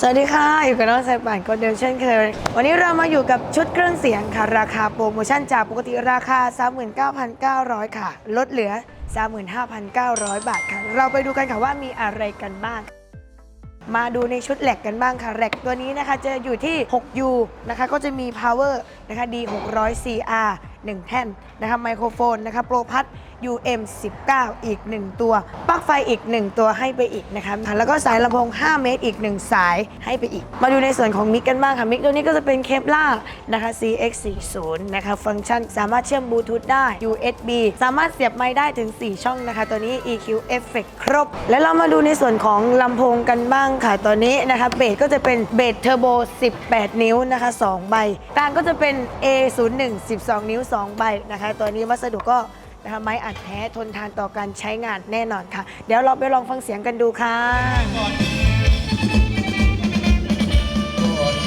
สวัสดีค่ะอยู่กับน้องสายป่านคนเดิมเช่นเคย วันนี้เรามาอยู่กับชุดเครื่องเสียงค่ะ ราคาโปรโมชั่นจากปกติราคา 39,900 ค่ะ ลดเหลือ 35,900 บาทค่ะ เราไปดูกันค่ะว่ามีอะไรกันบ้าง มาดูในชุดแหลกกันบ้างค่ะแหลกตัวนี้นะคะจะอยู่ที่ 6U นะคะก็จะมี power นะคะ D 6 0 0 CR 1 แท่นนะคะไมโครโฟนนะคะโปรพัด UM 19 อีก 1 ตัวปลั๊กไฟอีก 1 ตัวให้ไปอีกนะคะแล้วก็สายลำโพง 5 เมตรอีก 1 สายให้ไปอีก มาดูในส่วนของมิกกันบ้างค่ะ มิกตัวนี้ก็จะเป็นเคปล่านะคะ CX40 นะคะฟังก์ชันสามารถเชื่อมบลูทูธได้ USB สามารถเสียบไมค์ได้ถึง 4 ช่องนะคะ ตัวนี้ EQ Effect ครบ แล้วเรามาดูในส่วนของลำโพงกันบ้างค่ะตัวนี้นะคะเบสก็จะเป็นเบสเทอร์โบ 18 นิ้วนะคะ 2 ใบกลางก็จะเป็น A01 12 นิ้ว 2 2 ใบนะคะ ตัวนี้วัสดุก็นะคะไม้อัดแท้ทนทานต่อการใช้งานแน่นอนค่ะ เดี๋ยวเราไปลองฟังเสียงกันดูค่ะก่อน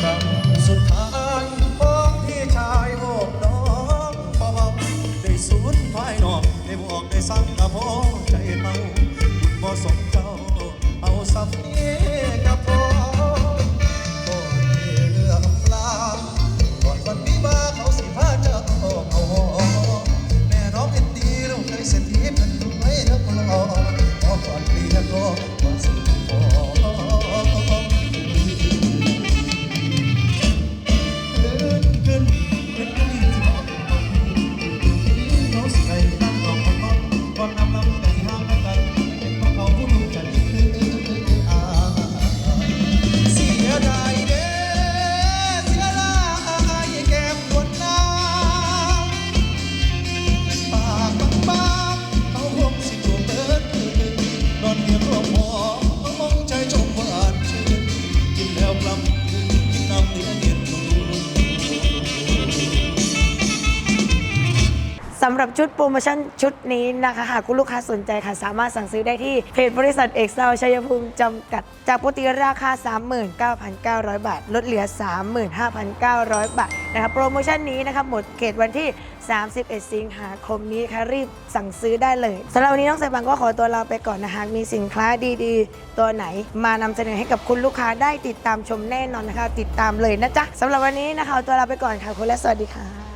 ครั้งสุดท้ายของพี่ชายโอบน้องพอได้สูญภายนอกได้บอกได้สั่งกะพอใจเมาบุญบ่สมเจ้า สำหรับชุดโปรโมชั่นชุดนี้นะคะหากคุณลูกค้าสนใจค่ะ สามารถสั่งซื้อได้ที่เพจบริษัทเอกเซลชัยภูมิจำกัด จากปกติราคา 39,900 บาท ลดเหลือ 35,900 บาทนะคะโปรโมชั่นนี้นะคะหมดเขตวันที่ 31 สิงหาคมนี้ค่ะรีบสั่งซื้อได้เลยสำหรับวันนี้น้องสายบังก็ขอตัวลาไปก่อนนะคะหากมีสินค้าดีๆ ตัวไหน มานำเสนอให้กับคุณลูกค้าได้ติดตามชมแน่นอนนะคะ ติดตามเลยนะจ๊ะสำหรับวันนี้นะคะตัวลาไปก่อนค่ะคุณและสวัสดีค่ะ